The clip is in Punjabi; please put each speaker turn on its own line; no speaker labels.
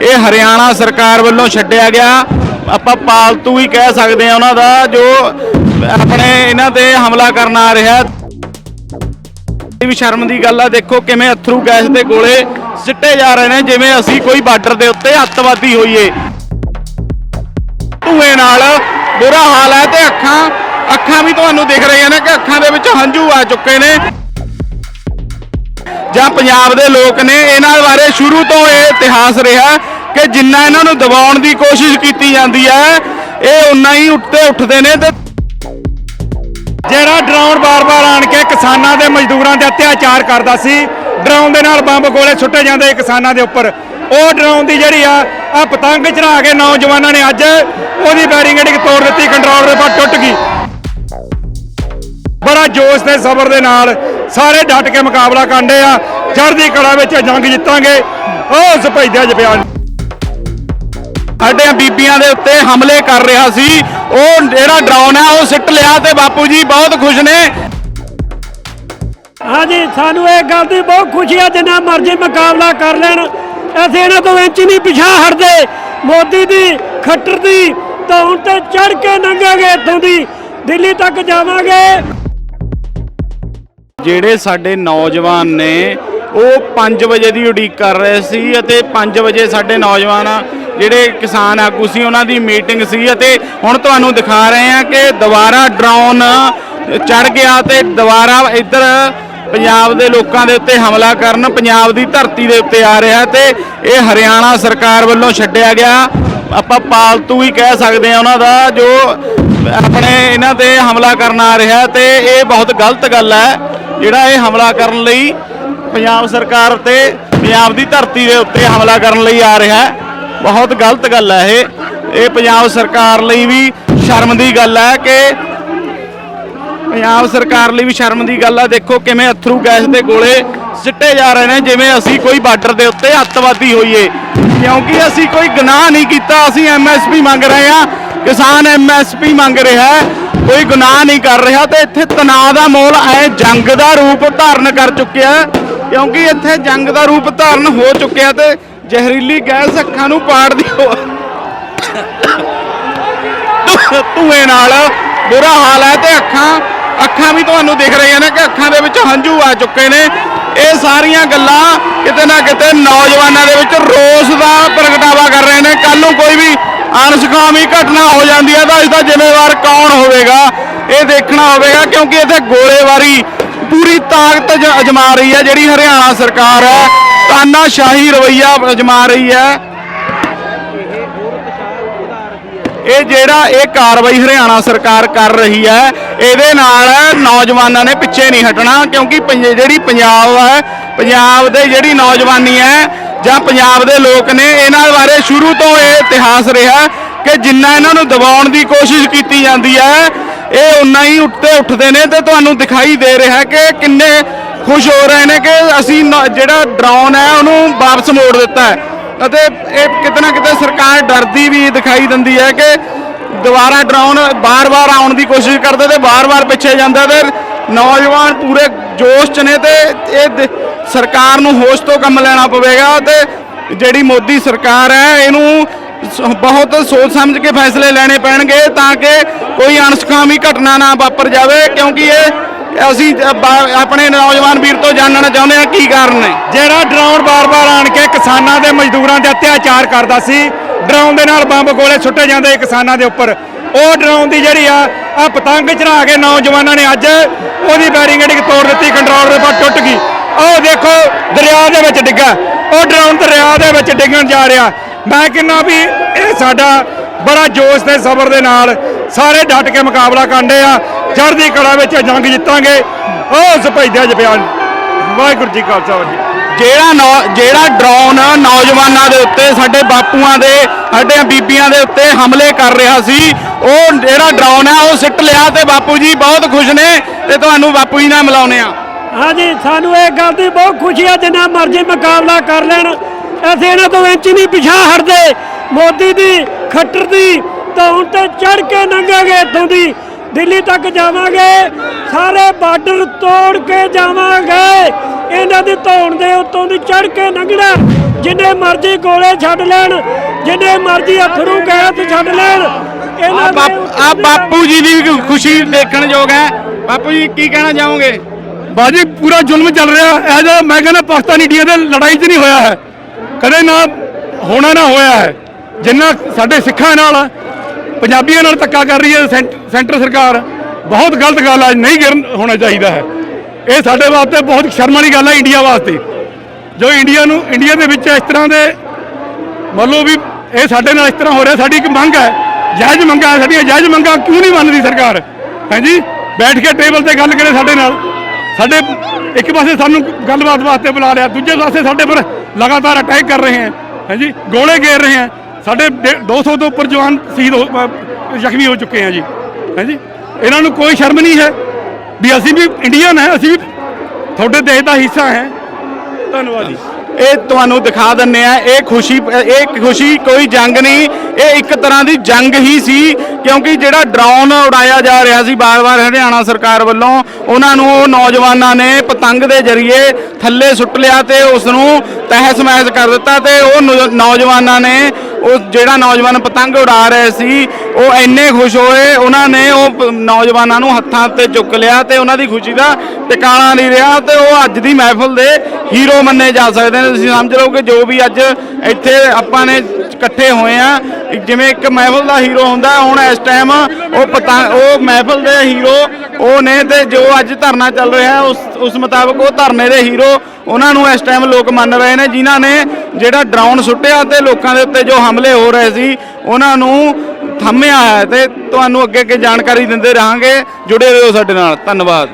ਇਹ ਹਰਿਆਣਾ ਸਰਕਾਰ ਵੱਲੋਂ ਛੱਡਿਆ ਗਿਆ। ਆਪਾਂ ਪਾਲਤੂ ਹੀ ਕਹਿ ਸਕਦੇ ਆ ਉਹਨਾਂ ਦਾ, ਜੋ ਆਪਣੇ ਇਹਨਾਂ ਤੇ ਹਮਲਾ ਕਰਨ ਆ ਰਿਹਾ। ਵੀ ਸ਼ਰਮ ਦੀ ਗੱਲ ਆ, ਦੇਖੋ ਕਿਵੇਂ ਅਥਰੂ ਗੈਸ ਦੇ ਗੋਲੇ ਸਿੱਟੇ ਜਾ ਰਹੇ ਨੇ, ਜਿਵੇਂ ਅਸੀਂ ਕੋਈ ਬਾਰਡਰ ਦੇ ਉੱਤੇ ਅੱਤਵਾਦੀ ਹੋਈਏ। ਧੂਏ ਨਾਲ ਬੁਰਾ ਹਾਲ ਹੈ ਤੇ ਅੱਖਾਂ ਅੱਖਾਂ ਵੀ ਤੁਹਾਨੂੰ ਦਿਖ ਰਹੀਆਂ ਨੇ ਕਿ ਅੱਖਾਂ ਦੇ ਵਿੱਚ ਹੰਝੂ ਆ ਚੁੱਕੇ ਨੇ। ਜਾਂ ਪੰਜਾਬ ਦੇ ਲੋਕ ਨੇ, ਇਹਨਾਂ ਬਾਰੇ ਸ਼ੁਰੂ ਤੋਂ ਇਹ ਇਤਿਹਾਸ ਰਿਹਾ ਕਿ ਜਿੰਨਾ ਇਹਨਾਂ ਨੂੰ ਦਬਾਉਣ ਦੀ ਕੋਸ਼ਿਸ਼ ਕੀਤੀ ਜਾਂਦੀ ਹੈ, ਇਹ ਉਨਾ ਹੀ ਉੱਤੇ ਉੱਠਦੇ ਨੇ ਤੇ
ਜਿਹੜਾ ਡਰਾਉਣ ਬਾਰ-ਬਾਰ ਆਣ ਕੇ ਕਿਸਾਨਾਂ ਦੇ ਮਜ਼ਦੂਰਾਂ ਦੇ ਅਤਿਆਚਾਰ ਕਰਦਾ ਸੀ, ਡਰਾਉਣ ਦੇ ਨਾਲ ਬੰਬ ਗੋਲੇ ਸੁੱਟੇ ਜਾਂਦੇ ਕਿਸਾਨਾਂ ਦੇ ਉੱਪਰ। ਉਹ ਡਰਾਉਣ ਦੀ ਜਿਹੜੀ ਆ ਆ ਪਤੰਗ ਚੜਾ ਕੇ ਨੌਜਵਾਨਾਂ ਨੇ ਅੱਜ ਉਹਦੀ ਬੈਰੀਗੇਡਿੰਗ ਤੋੜ ਦਿੱਤੀ ਕੰਟਰੋਲ ਦੇ ਪਰ ਟੁੱਟ ਗਈ। ਬੜਾ ਜੋਸ਼ ਤੇ ਸਬਰ ਦੇ ਨਾਲ ਸਾਰੇ ਡਟ ਕੇ ਮੁਕਾਬਲਾ ਕਰਦੇ ਆ। ਚੜ੍ਹਦੀ ਕਲਾ ਵਿੱਚ ਜੰਗ ਜਿੱਤਾਂਗੇ। ਉਹ ਸਪੈਦਿਆ ਜਪਿਆ
ਸਾਡੀਆਂ ਬੀਬੀਆਂ ਦੇ ਉੱਤੇ ਹਮਲੇ ਕਰ ਰਿਹਾ ਸੀ। ਉਹ ਜਿਹੜਾ ਡਰਾਉਣ ਹੈ ਉਹ ਸਿੱਟ ਲਿਆ ਤੇ ਬਾਪੂ ਜੀ ਬਹੁਤ ਖੁਸ਼ ਨੇ।
ਹਾਂਜੀ ਸਾਨੂੰ ਇਹ ਗੱਲ ਦੀ ਬਹੁਤ ਖੁਸ਼ੀ ਹੈ ਜਿੰਨਾ ਮਰਜ਼ੀ ਮੁਕਾਬਲਾ ਕਰ ਲੈਣ। ਅਸੀਂ ਇਹਨਾਂ ਤੋਂ ਇੰਚ ਨਹੀਂ ਪਿਛਾ ਹਟਦੇ। ਮੋਦੀ ਦੀ ਖੱਟਰ ਦੀ ਤਾਂ ਹੁਣ ਤੇ ਚੜ ਕੇ ਲੰਘਾਂਗੇ ਇੱਥੋਂ ਦੀ। ਦਿੱਲੀ ਤੱਕ ਜਾਵਾਂਗੇ।
ਜਿਹੜੇ ਸਾਡੇ ਨੌਜਵਾਨ ਨੇ ਉਹ 5 ਵਜੇ ਦੀ ਉਡੀਕ ਕਰ ਰਹੇ ਸੀ ਅਤੇ 5 ਵਜੇ ਸਾਡੇ ਨੌਜਵਾਨ ਜਿਹੜੇ ਕਿਸਾਨ ਆਗੂ ਸੀ, ਉਹਨਾਂ ਦੀ ਮੀਟਿੰਗ ਸੀ ਅਤੇ ਹੁਣ ਤੁਹਾਨੂੰ ਦਿਖਾ ਰਹੇ ਹਾਂ ਕਿ ਦੁਬਾਰਾ ਡਰੋਨ ਚੜ ਗਿਆ ਤੇ ਦੁਬਾਰਾ ਇੱਧਰ ਪੰਜਾਬ ਦੇ ਲੋਕਾਂ ਦੇ ਉੱਤੇ ਹਮਲਾ ਕਰਨ ਪੰਜਾਬ ਦੀ ਧਰਤੀ ਦੇ ਉੱਤੇ ਆ ਰਿਹਾ ਤੇ ਇਹ ਹਰਿਆਣਾ ਸਰਕਾਰ ਵੱਲੋਂ ਛੱਡਿਆ ਗਿਆ। ਆਪਾਂ ਪਾਲਤੂ ਹੀ ਕਹਿ ਸਕਦੇ ਆ ਉਹਨਾਂ ਦਾ ਜੋ ਆਪਣੇ ਇਹਨਾਂ ਤੇ ਹਮਲਾ ਕਰਨ ਆ ਰਿਹਾ ਤੇ ਇਹ ਬਹੁਤ ਗਲਤ ਗੱਲ ਹੈ। ਜਿਹੜਾ ਇਹ ਹਮਲਾ ਕਰਨ ਲਈ ਪੰਜਾਬ ਸਰਕਾਰ ਤੇ ਪੰਜਾਬ ਦੀ ਧਰਤੀ ਦੇ ਉੱਤੇ ਹਮਲਾ ਕਰਨ ਲਈ ਆ ਰਿਹਾ ਹੈ। ਬਹੁਤ ਗਲਤ ਗੱਲ ਹੈ ਇਹ। ਇਹ ਪੰਜਾਬ ਸਰਕਾਰ ਲਈ ਵੀ ਸ਼ਰਮ ਦੀ ਗੱਲ ਹੈ ਕਿ ਪੰਜਾਬ ਸਰਕਾਰ ਲਈ ਵੀ ਸ਼ਰਮ ਦੀ ਗੱਲ ਆ। ਦੇਖੋ ਕਿਵੇਂ ਅਥਰੂ ਗੈਸ ਦੇ ਗੋਲੇ ਸਿੱਟੇ ਜਾ ਰਹੇ ਨੇ, ਜਿਵੇਂ ਅਸੀਂ ਕੋਈ ਬਾਰਡਰ ਦੇ ਉੱਤੇ ਅੱਤਵਾਦੀ ਹੋਈਏ। ਕਿਉਂਕਿ ਅਸੀਂ ਕੋਈ ਗੁਨਾਹ ਨਹੀਂ ਕੀਤਾ, ਅਸੀਂ ਐਮਐਸਪੀ ਮੰਗ ਰਹੇ ਹਾਂ। ਕਿਸਾਨ ਐਮਐਸਪੀ ਮੰਗ ਰਿਹਾ ਹੈ, ਕੋਈ ਗੁਨਾਹ ਨਹੀਂ ਕਰ ਰਿਹਾ ਤੇ ਇੱਥੇ ਤਣਾਅ ਦਾ ਮੋਲ ਐ, ਜੰਗ ਦਾ ਰੂਪ ਧਾਰਨ ਕਰ ਚੁੱਕਿਆ। ਕਿਉਂਕਿ ਇੱਥੇ ਜੰਗ ਦਾ ਰੂਪ ਧਾਰਨ ਹੋ ਚੁੱਕਿਆ ਤੇ ਜ਼ਹਿਰੀਲੀ ਗੈਸ ਅੱਖਾਂ ਨੂੰ ਪਾੜਦੀ ਹੋ ਧੂਏ ਨਾਲ ਬੁਰਾ ਹਾਲ ਹੈ ਤੇ ਅੱਖਾਂ ਅੱਖਾਂ ਵੀ ਤੁਹਾਨੂੰ ਦਿਖ ਰਹੀਆਂ ਨੇ ਕਿ ਅੱਖਾਂ ਦੇ ਵਿੱਚ ਹੰਝੂ ਆ ਚੁੱਕੇ ਨੇ। ਇਹ ਸਾਰੀਆਂ ਗੱਲਾਂ ਕਿਤੇ ਨਾ ਕਿਤੇ ਨੌਜਵਾਨਾਂ ਦੇ ਵਿੱਚ ਰੋਸ ਦਾ ਪ੍ਰਗਟਾਵਾ ਕਰ ਰਹੇ ਨੇ। ਕੱਲ ਨੂੰ ਕੋਈ ਵੀ ਅਣਸੁਖਾਵੀ ਘਟਨਾ ਹੋ ਜਾਂਦੀ ਹੈ ਤਾਂ ਇਸ ਦਾ ਜ਼ਿੰਮੇਵਾਰ ਕੌਣ ਹੋਵੇਗਾ? ਇਹ ਦੇਖਣਾ ਹੋਵੇਗਾ ਕਿਉਂਕਿ ਇੱਥੇ ਗੋਲੇਬਾਰੀ ਪੂਰੀ ਤਾਕਤ ਜ- ਅਜਮਾ ਰਹੀ ਹੈ ਜਿਹੜੀ ਹਰਿਆਣਾ ਸਰਕਾਰ ਹੈ। ਤਾਨਾਸ਼ਾਹੀ ਰਵਈਆ ਅਜਮਾ ਰਹੀ ਹੈ। ਇਹ ਜਿਹੜਾ ਇਹ ਕਾਰਵਾਈ ਹਰਿਆਣਾ ਸਰਕਾਰ ਕਰ ਰਹੀ ਹੈ, ਇਹਦੇ ਨਾਲ ਨੌਜਵਾਨਾਂ ਨੇ ਪਿੱਛੇ ਨਹੀਂ ਹਟਣਾ ਕਿਉਂਕਿ ਪੰਜ- ਜਿਹੜੀ ਪੰਜਾਬ ਹੈ, ਪੰਜਾਬ ਦੇ ਜਿਹੜੀ ਨੌਜਵਾਨੀ ਹੈ ਜਾਂ ਪੰਜਾਬ ਦੇ ਲੋਕ ਨੇ, ਇਹਨਾਂ ਬਾਰੇ ਸ਼ੁਰੂ ਤੋਂ ਇਹ ਇਤਿਹਾਸ ਰਿਹਾ ਕਿ ਜਿੰਨਾ ਇਹਨਾਂ ਨੂੰ ਦਬਾਉਣ ਦੀ ਕੋਸ਼ਿਸ਼ ਕੀਤੀ ਜਾਂਦੀ ਹੈ ਇਹ ਉਨਾ ਹੀ ਉੱਤੇ ਉੱਠਦੇ ਨੇ ਤੇ ਤੁਹਾਨੂੰ ਦਿਖਾਈ ਦੇ ਰਿਹਾ ਕਿ ਕਿੰਨੇ ਖੁਸ਼ ਹੋ ਰਹੇ ਨੇ ਕਿ ਅਸੀਂ ਨ- ਜਿਹੜਾ ਡਰਾਉਨ ਹੈ, ਉਹਨੂੰ ਵਾਪਸ ਮੋੜ ਦਿੱਤਾ ਹੈ। ਅਤੇ ਇਹ ਕਿਤੇ ਨਾ ਕਿਤੇ ਸਰਕਾਰ ਡਰਦੀ ਵੀ ਦਿਖਾਈ ਦਿੰਦੀ ਹੈ ਕਿ ਦੁਬਾਰਾ ਡਰਾਉਨ ਬਾਰ-ਬਾਰ ਆਉਣ ਦੀ ਕੋਸ਼ਿਸ਼ ਕਰਦੇ ਤੇ ਬਾਰ-ਬਾਰ ਪਿੱਛੇ ਜਾਂਦਾ ਤੇ ਨੌਜਵਾਨ ਪੂਰੇ ਜੋਸ਼ 'ਚ ਨੇ ਤੇ ਇਹ ਸਰਕਾਰ ਨੂੰ ਹੋਸ਼ ਤੋਂ ਕੰਮ ਲੈਣਾ ਪਵੇਗਾ ਤੇ ਜਿਹੜੀ ਮੋਦੀ ਸਰਕਾਰ ਹੈ, ਇਹਨੂੰ ਬਹੁਤ ਸੋਚ ਸਮਝ ਕੇ ਫੈਸਲੇ ਲੈਣੇ ਪੈਣਗੇ ਤਾਂ ਕਿ ਕੋਈ ਅਣਸੁਖਾਵੀ ਘਟਨਾ ਨਾ ਵਾਪਰ ਜਾਵੇ, ਕਿਉਂਕਿ ਇਹ ਅਸੀਂ ਆਪਣੇ ਨੌਜਵਾਨ ਵੀਰ ਤੋਂ ਜਾਣਨਾ ਚਾਹੁੰਦੇ ਹਾਂ ਕੀ ਕਾਰਨ ਨੇ।
ਜਿਹੜਾ ਡਰਾਉਣ ਬਾਰ-ਬਾਰ ਆਣ ਕੇ ਕਿਸਾਨਾਂ ਦੇ ਮਜ਼ਦੂਰਾਂ ਦੇ ਅਤਿਆਚਾਰ ਕਰਦਾ ਸੀ ਡਰਾਉਣ ਦੇ ਨਾਲ ਬੰਬ ਗੋਲੇ ਸੁੱਟੇ ਜਾਂਦੇ ਕਿਸਾਨਾਂ ਦੇ ਉੱਪਰ। ਉਹ ਡਰਾਉਣ ਦੀ ਜਿਹੜੀ ਆ ਆ ਪਤੰਗ ਚੜਾ ਕੇ ਨੌਜਵਾਨਾਂ ਨੇ ਅੱਜ ਉਹਦੀ ਬੈਰੀਗੇਡਿੰਗ ਤੋੜ ਦਿੱਤੀ, ਕੰਟਰੋਲ ਦੇ ਪਰ ਟੁੱਟ ਗਈ। ਉਹ ਦੇਖੋ, ਦਰਿਆ ਦੇ ਵਿੱਚ ਡਿੱਗਾ। ਉਹ ਡਰਾਉਣ ਦਰਿਆ ਦੇ ਵਿੱਚ ਡਿੱਗਣ ਜਾ ਰਿਹਾ। ਮੈਂ ਕਹਿੰਦਾ ਵੀ ਇਹ ਸਾਡਾ ਬੜਾ ਜੋਸ਼ ਤੇ ਸਬਰ ਦੇ ਨਾਲ ਸਾਰੇ ਡਟ ਕੇ ਮੁਕਾਬਲਾ ਕਰਦੇ ਆ। ਚੜ੍ਹਦੀ ਕਲਾ ਵਿੱਚ ਜੰਗ ਜਿੱਤਾਂਗੇ। ਉਹ ਸਪੈਦਿਆ ਜਪਿਆ ਵਾਹਿਗੁਰੂ ਜੀ ਕਾ ਖਾਲਸਾ ਵਾਹਿਗੁਰੂ।
ਜਿਹੜਾ ਨੌ- ਜਿਹੜਾ ਡਰੋਨ ਨੌਜਵਾਨਾਂ ਦੇ ਉੱਤੇ ਸਾਡੇ ਬਾਪੂਆਂ ਦੇ ਸਾਡੀਆਂ ਬੀਬੀਆਂ ਦੇ ਉੱਤੇ ਹਮਲੇ ਕਰ ਰਿਹਾ ਸੀ ਉਹ ਜਿਹੜਾ ਡਰੋਨ ਹੈ ਉਹ ਸਿੱਟ ਲਿਆ ਤੇ ਬਾਪੂ ਜੀ ਬਹੁਤ ਖੁਸ਼ ਨੇ ਤੇ ਤੁਹਾਨੂੰ ਬਾਪੂ ਜੀ ਨਾਲ ਮਿਲਾਉਨੇ ਆ।
ਹਾਂਜੀ ਸਾਨੂੰ ਇਹ ਗੱਲ ਦੀ ਬਹੁਤ ਖੁਸ਼ੀ ਹੈ ਜਿੰਨਾ ਮਰਜ਼ੀ ਮੁਕਾਬਲਾ ਕਰ ਲੈਣ। ਅਸੀਂ ਇਹਨਾਂ ਤੋਂ ਇੰਚ ਨਹੀਂ ਪਿਛਾ ਹਟਦੇ। ਮੋਦੀ ਦੀ ਖੱਟਰ ਦੀ ਤਾਂ ਹੁਣ ਤੇ ਚੜ ਕੇ ਲੰਘਾਂਗੇ ਇੱਥੋਂ ਦੀ। ਦਿੱਲੀ ਤੱਕ ਜਾਵਾਂਗੇ ਸਾਰੇ ਬਾਰਡਰ ਤੋੜ ਕੇ ਜਾਵਾਂਗੇ। ਇਹਨਾਂ ਦੀ ਧੌਣ ਦੇ ਉੱਤੋਂ ਦੀ ਚੜ ਕੇ ਲੰਘਣਾ ਜਿੰਨੇ ਮਰਜ਼ੀ ਗੋਲੇ ਛੱਡ ਲੈਣ ਜਿੰਨੇ ਮਰਜ਼ੀ ਅਥਰੂ ਗੈਸ ਛੱਡ ਲੈਣ
ਆ
ਇਹਨਾਂ
ਆ ਬਾਪੂ ਜੀ ਦੀ ਖੁਸ਼ੀ ਦੇਖਣ ਯੋਗ ਹੈ। ਬਾਪੂ ਜੀ ਕੀ ਕਹਿਣਾ ਚਾਹੋਗੇ?
ਬਾਜੀ ਪੂਰਾ ਜ਼ੁਲਮ ਚੱਲ ਰਿਹਾ। ਇਹ ਜੋ ਮੈਂ ਕਹਿੰਦਾ ਪਾਕਿਸਤਾਨ ਇੰਡੀਆ ਦੇ ਲੜਾਈ 'ਚ ਨਹੀਂ ਹੋਇਆ ਹੈ। ਕਦੇ ਨਾ ਹੋਣਾ ਨਾ ਹੋਇਆ ਹੈ। ਜਿੰਨਾ ਸਾਡੇ ਸਿੱਖਾਂ ਨਾਲ, ਪੰਜਾਬੀਆਂ ਨਾਲ ਧੱਕਾ ਕਰ ਰਹੀ ਹੈ ਸੈਂਟ- ਸੈਂਟਰ ਸਰਕਾਰ, ਬਹੁਤ ਗਲਤ ਗੱਲ ਹੈ ਨਹੀਂ ਗਿਰਨ ਹੋਣਾ ਚਾਹੀਦਾ ਹੈ। ਇਹ ਸਾਡੇ ਵਾਸਤੇ ਬਹੁਤ ਸ਼ਰਮ ਵਾਲੀ ਗੱਲ ਹੈ ਇੰਡੀਆ ਵਾਸਤੇ। ਜੋ ਇੰਡੀਆ ਨੂੰ, ਇੰਡੀਆ ਦੇ ਵਿੱਚ ਇਸ ਤਰ੍ਹਾਂ ਦੇ, ਮੰਨ ਲਓ ਵੀ ਇਹ ਸਾਡੇ ਨਾਲ ਇਸ ਤਰ੍ਹਾਂ ਹੋ ਰਿਹਾ, ਸਾਡੀ ਇੱਕ ਮੰਗ ਹੈ। ਜਾਇਜ਼ ਮੰਗਾਂ ਹੈ ਸਾਡੀਆਂ ਜਾਇਜ਼ ਮੰਗਾਂ ਕਿਉਂ ਨਹੀਂ ਮੰਨਦੀ ਸਰਕਾਰ? ਹਾਂਜੀ ਬੈਠ ਕੇ ਟੇਬਲ ਤੇ ਗੱਲ ਕਰੇ ਸਾਡੇ ਨਾਲ। ਸਾਡੇ, ਇੱਕ ਪਾਸੇ ਸਾਨੂੰ ਗੱਲਬਾਤ ਵਾਸਤੇ ਬੁਲਾ ਰਿਹਾ, ਦੂਜੇ ਪਾਸੇ ਸਾਡੇ ਪਰ ਲਗਾਤਾਰ ਅਟੈਕ ਕਰ ਰਹੇ ਹਨ ਹਾਂਜੀ ਗੋਲੇ ਘੇਰ ਰਹੇ ਹਨ ਸਾਡੇ ਡੇ- 200 ਤੋਂ ਉੱਪਰ ਜਵਾਨ ਸ਼ਹੀਦ ਜ਼ਖਮੀ ਹੋ ਚੁੱਕੇ ਹਨ ਜੀ ਹਾਂਜੀ। ਇਹਨਾਂ ਨੂੰ ਕੋਈ ਸ਼ਰਮ ਨਹੀਂ ਹੈ ਵੀ ਅਸੀਂ ਵੀ ਇੰਡੀਅਨ ਹੈ ਅਸੀਂ ਵੀ ਤੁਹਾਡੇ ਦੇਸ਼ ਦਾ ਹਿੱਸਾ ਹੈ। ਧੰਨਵਾਦ ਜੀ।
ਇਹ ਤੁਹਾਨੂੰ ਦਿਖਾ ਦਿੰਨੇ ਆ ਇਹ ਖੁਸ਼ੀ ਇਹ ਖੁਸ਼ੀ ਕੋਈ ਜੰਗ ਨਹੀਂ ਇਹ ਇੱਕ ਤਰ੍ਹਾਂ ਦੀ ਜੰਗ ਹੀ ਸੀ ਕਿਉਂਕਿ ਜਿਹੜਾ ਡਰੋਨ ਉਡਾਇਆ ਜਾ ਰਿਹਾ ਸੀ ਬਾਰ-ਬਾਰ ਹਰਿਆਣਾ ਸਰਕਾਰ ਵੱਲੋਂ, ਉਹਨਾਂ ਨੂੰ ਉਹ ਨੌਜਵਾਨਾਂ ਨੇ ਪਤੰਗ ਦੇ ਜ਼ਰੀਏ ਥੱਲੇ ਸੁੱਟ ਲਿਆ ਤੇ ਉਸ ਨੂੰ ਤਹਿਸ ਮਹਿਸ ਕਰ ਦਿੱਤਾ ਤੇ ਉਹ ਨੌ- ਨੌਜਵਾਨਾਂ ਨੇ ਉਹ ਜਿਹੜਾ ਨੌਜਵਾਨ ਪਤੰਗ ਉਡਾ ਰਹੇ ਸੀ, ਉਹ ਇੰਨੇ ਖੁਸ਼ ਹੋਏ, ਉਹਨਾਂ ਨੇ ਉਹ ਨੌਜਵਾਨਾਂ ਨੂੰ ਹੱਥਾਂ ਤੇ ਚੁੱਕ ਲਿਆ ਤੇ ਉਹਨਾਂ ਦੀ ਖੁਸ਼ੀ ਦਾ ਟਿਕਾਣਾ ਨਹੀਂ ਰਿਹਾ ਤੇ ਉਹ ਅੱਜ ਦੀ ਮਹਿਫਲ ਦੇ ਹੀਰੋ ਮੰਨੇ ਜਾ ਸਕਦੇ ਨੇ। ਤੁਸੀਂ ਸਮਝ ਲਓ ਕਿ ਜੋ ਵੀ ਅੱਜ ਇੱਥੇ ਆਪਾਂ ਨੇ ਇਕੱਠੇ ਹੋਏ ਆ, ਜਿਵੇਂ ਇੱਕ ਮਹਿਫਲ ਦਾ ਹੀਰੋ ਹੁੰਦਾ, ਹੁਣ ਇਸ ਟਾਈਮ ਉਹ ਪਤੰਗ ਉਹ ਮਹਿਫਲ ਦੇ ਹੀਰੋ ਉਹ ਨੇ ਤੇ ਜੋ ਅੱਜ ਧਰਨਾ ਚੱਲ ਰਿਹਾ ਉਸ ਉਸ ਮੁਤਾਬਕ ਉਹ ਧਰਨੇ ਦੇ ਹੀਰੋ ਉਹਨਾਂ ਨੂੰ ਇਸ ਟਾਈਮ ਲੋਕ ਮੰਨ ਰਹੇ ਨੇ, ਜਿਨ੍ਹਾਂ ਨੇ ਜਿਹੜਾ ਡਰਾਉਨ ਸੁੱਟਿਆ ਤੇ ਲੋਕਾਂ ਦੇ ਉੱਤੇ ਜੋ ਹਮਲੇ ਹੋ ਰਹੇ ਸੀ, ਉਹਨਾਂ ਨੂੰ ਥੰਮਿਆ ਹੈ ਤੇ ਤੁਹਾਨੂੰ ਅੱਗੇ ਅੱਗੇ ਜਾਣਕਾਰੀ ਦਿੰਦੇ ਰਹਾਂਗੇ। ਜੁੜੇ ਰਹੋ ਸਾਡੇ ਨਾਲ। ਧੰਨਵਾਦ।